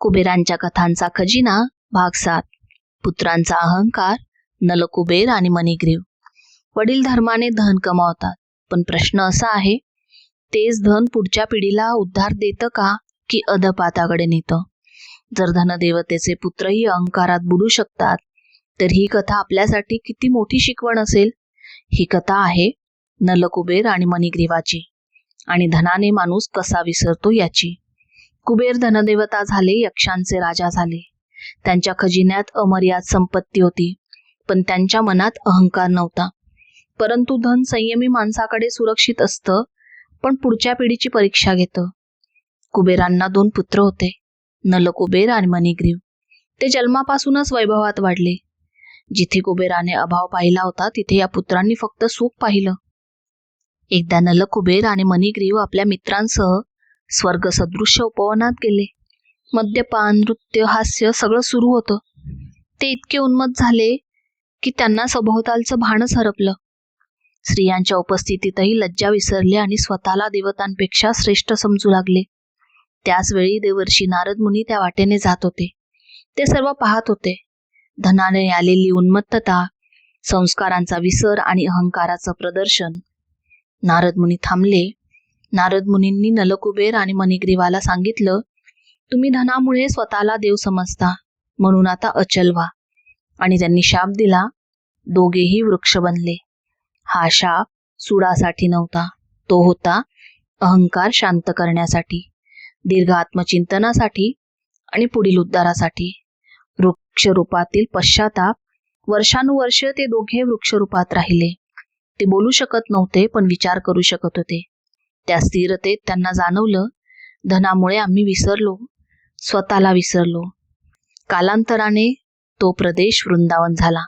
कुबेरांच्या कथांचा खजिना भाग सात पुत्रांचा अहंकार नलकुबेर आणि मणिग्रीव. वडील धर्माने धन कमावतात. पण प्रश्न असा आहे तेच धन पुढच्या पिढीला उद्धार देतं का की अधपाताकडे नेतं? जर धनदेवतेचे पुत्रही अहंकारात बुडू शकतात तर ही कथा आपल्यासाठी किती मोठी शिकवण असेल? ही कथा आहे नलकुबेर आणि मणिग्रीवाची. आणि धनाने माणूस कसा विसरतो याची. कुबेर धनदेवता झाले यक्षांचे राजा झाले. त्यांच्या खजिन्यात अमर्याद संपत्ती होती पण त्यांच्या मनात अहंकार नव्हता. परंतु धन संयमी माणसाकडे सुरक्षित असतं पण पुढच्या पिढीची परीक्षा घेतं. कुबेरांना दोन पुत्र होते नलकुबेर आणि मणिग्रीव. ते जन्मापासूनच वैभवात वाढले. जिथे कुबेराने अभाव पाहिला होता तिथे या पुत्रांनी फक्त सुख पाहिलं. एकदा नलकुबेर आणि मणिग्रीव आपल्या मित्रांसह स्वर्ग सदृश्य उपवनात गेले. मद्यपान नृत्य हास्य सगळं सुरू होतं. ते इतके उन्मत झाले की त्यांना सभोवतालचं भानच हरपलं स्त्रियांच्या उपस्थितीतही लज्जा विसरले आणि स्वतःला देवतांपेक्षा श्रेष्ठ समजू लागले. त्याचवेळी देवर्षी नारद मुनी त्या वाटेने जात होते. ते सर्व पाहत होते. धनाने आलेली उन्मत्तता संस्कारांचा विसर आणि अहंकाराचं प्रदर्शन. नारद मुनी थांबले. नारद मुनींनी नलकुबेर आणि मणिग्रीवाला सांगितलं तुम्ही धनामुळे स्वतःला देव समजता म्हणून आता अचल व्हा. आणि त्यांनी शाप दिला दोघेही वृक्ष बनले. हा शाप सुडासाठी नव्हता तो होता अहंकार शांत करण्यासाठी दीर्घ आत्मचिंतनासाठी आणि पुढील उद्धारासाठी. वृक्षरूपातील पश्चाताप वर्षानुवर्ष ते दोघे वृक्षरूपात राहिले. ते बोलू शकत नव्हते पण विचार करू शकत होते. त्या स्थिरतेत त्यांना जाणवलं. धनामुळे आम्ही विसरलो. स्वतःला विसरलो. कालांतराने तो प्रदेश वृंदावन झाला.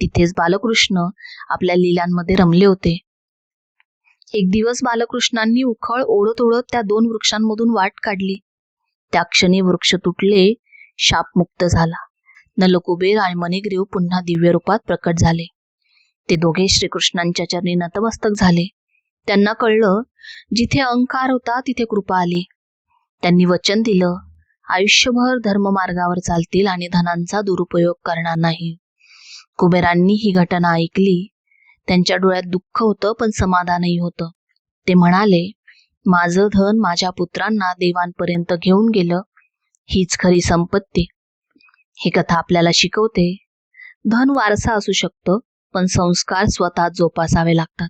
तिथेच बालकृष्ण आपल्या लीलांमध्ये रमले होते. एक दिवस बालकृष्णांनी उखळ ओढत ओढत त्या दोन वृक्षांमधून वाट काढली. त्या क्षणी वृक्ष तुटले शापमुक्त झाला. नलकुबेर आणि मणिग्रीव पुन्हा दिव्य रूपात प्रकट झाले. ते दोघे श्रीकृष्णांच्या चरणी नतमस्तक झाले. त्यांना कळलं जिथे अहंकार होता तिथे कृपा आली. त्यांनी वचन दिलं. आयुष्यभर धर्ममार्गावर चालतील आणि धनांचा दुरुपयोग करणार नाही. कुबेरांनी ही घटना ऐकली. त्यांच्या डोळ्यात दुःख होतं पण समाधानही होतं. ते म्हणाले माझं धन माझ्या पुत्रांना देवांपर्यंत घेऊन गेलं. हीच खरी संपत्ती. ही कथा आपल्याला शिकवते. धन वारसा असू शकतं पण संस्कार स्वतः जोपासावे लागतात.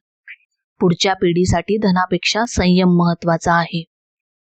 पुढच्या पिढीसाठी धनापेक्षा संयम महत्त्वाचा आहे.